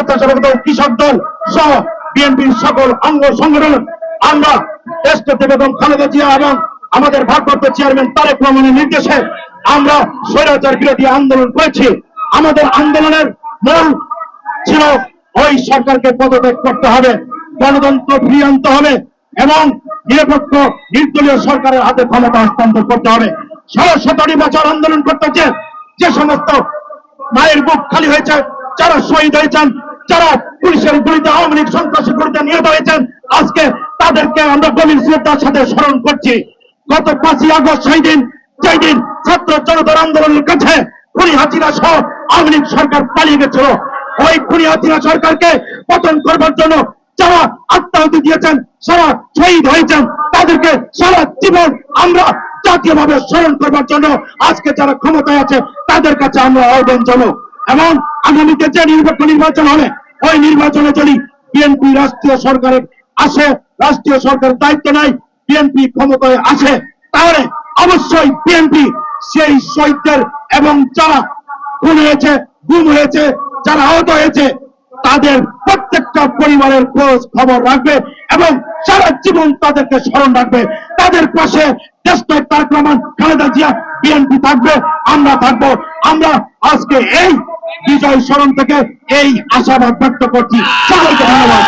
স্বেচ্ছাসেবক দল কৃষক দল সহ বিএনপির সকল অঙ্গ সংগঠন, আমরা দেশকে বেগম খালেদা জিয়া এবং আমাদের ভারপ্রাপ্ত চেয়ারম্যান তারেক রহমানের নির্দেশে আমরা স্বৈরাচার বিরোধী আন্দোলন করেছি। আমাদের আন্দোলনের মূল ছিল ওই সরকারকে পদত্যাগ করতে হবে, গণতন্ত্র ফিরিয়ে আনতে হবে এবং নিরপেক্ষ, নির্দলীয় সরকারের হাতে ক্ষমতা হস্তান্তর করতে হবে। সারা সতেরো বছর আন্দোলন করতেছে যে সমস্ত মায়ের বুক খালি হয়েছে, যারা শহীদ হয়েছেন যারা পুলিশের গুলিতে আওয়ামী লীগ সন্ত্রাসী গুলিতে নিহত হয়েছেন, আজকে তাদেরকে আমরা গভীর শ্রদ্ধার সাথে স্মরণ করছি। গত পাঁচই আগস্ট সেই দিন, যেই দিন ছাত্র জনতার আন্দোলনের কাছে খুনি হাসিনা সহ আওয়ামী লীগ সরকার পালিয়ে গেছিল। ওই খুনি হাসিনা সরকারকে পতন করবার জন্য যারা আত্মাহুতি দিয়েছেন, সারা শহীদ হয়েছেন, তাদেরকে সারা জীবন আমরা জাতীয়ভাবে স্মরণ করবার জন্য আজকে যারা ক্ষমতায় আছে, তাদের কাছে আমরা আহ্বান জানাব। এবং আগামীতে যে নিরপেক্ষ নির্বাচন হবে ওই নির্বাচনে যদি বিএনপি রাষ্ট্রীয় সরকারের আসে, রাষ্ট্রীয় সরকারের দায়িত্ব নাই, বিএনপি ক্ষমতায় আসে, তাহলে অবশ্যই বিএনপি সেই শহীদদের এবং যারা খুন হয়েছে, গুম হয়েছে, যারা আহত হয়েছে, তাদের প্রত্যেকটা পরিবারের খোঁজ খবর রাখবে এবং সারা জীবন তাদেরকে স্মরণ রাখবে। তাদের পাশে দেশটায় তারেক রহমান, খালেদা জিয়া, বিএনপি থাকবে, আমরা থাকব। আমরা আজকে এই বিজয় স্মরণ থেকে এই আশাবাদ ব্যক্ত করছি। সকলকে ধন্যবাদ।